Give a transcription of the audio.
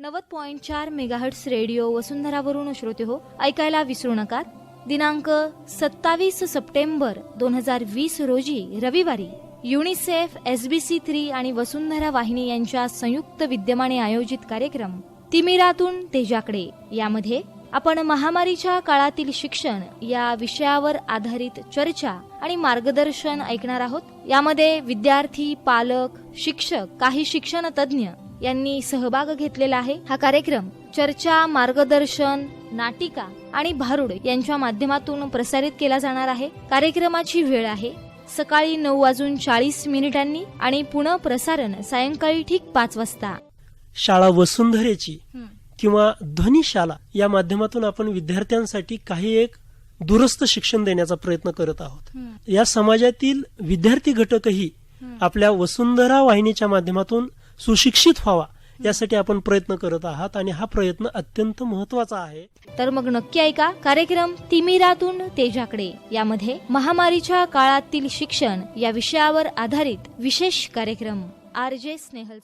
नव्वद पॉईंट चार megahertz radio वसुंधरावरून श्रोते हो ऐकायला विसरू नका. दिनांक सत्तावीस सप्टेंबर दोन हजार वीस रोजी रविवारी युनिसेफ एसबीसी थ्री आणि वसुंधरा वाहिनी यांच्या संयुक्त विद्यमाने आयोजित कार्यक्रम तिमिरातून तेजाकडे. यामध्ये आपण महामारीच्या काळातील शिक्षण या विषयावर आधारित चर्चा आणि मार्गदर्शन ऐकणार आहोत. यामध्ये विद्यार्थी पालक शिक्षक काही शिक्षण तज्ज्ञ यांनी सहभाग घेतलेला आहे. हा कार्यक्रम चर्चा मार्गदर्शन नाटिका आणि भारुड यांच्या माध्यमातून प्रसारित केला जाणार आहे. कार्यक्रमाची वेळ आहे. सकाळी नऊ वाजून चाळीस मिनिटांनी आणि पुन्हा प्रसारण सायंकाळी ठीक पाच वाजता. शाळा वसुंधरेची किंवा ध्वनी शाला या माध्यमातून आपण विद्यार्थ्यांसाठी काही एक दुरस्त शिक्षण देण्याचा प्रयत्न करत आहोत. या समाजातील विद्यार्थी घटकही आपल्या वसुंधरा वाहिनीच्या माध्यमातून सुशिक्षित व्हावा यासाठी आपण प्रयत्न करत आहात आणि हा प्रयत्न अत्यंत महत्त्वाचा आहे. तर मग नक्की ऐका कार्यक्रम तिमिरातून तेजाकडे. यामध्ये महामारीच्या काळातील शिक्षण या विषयावर आधारित विशेष कार्यक्रम. R J Snehal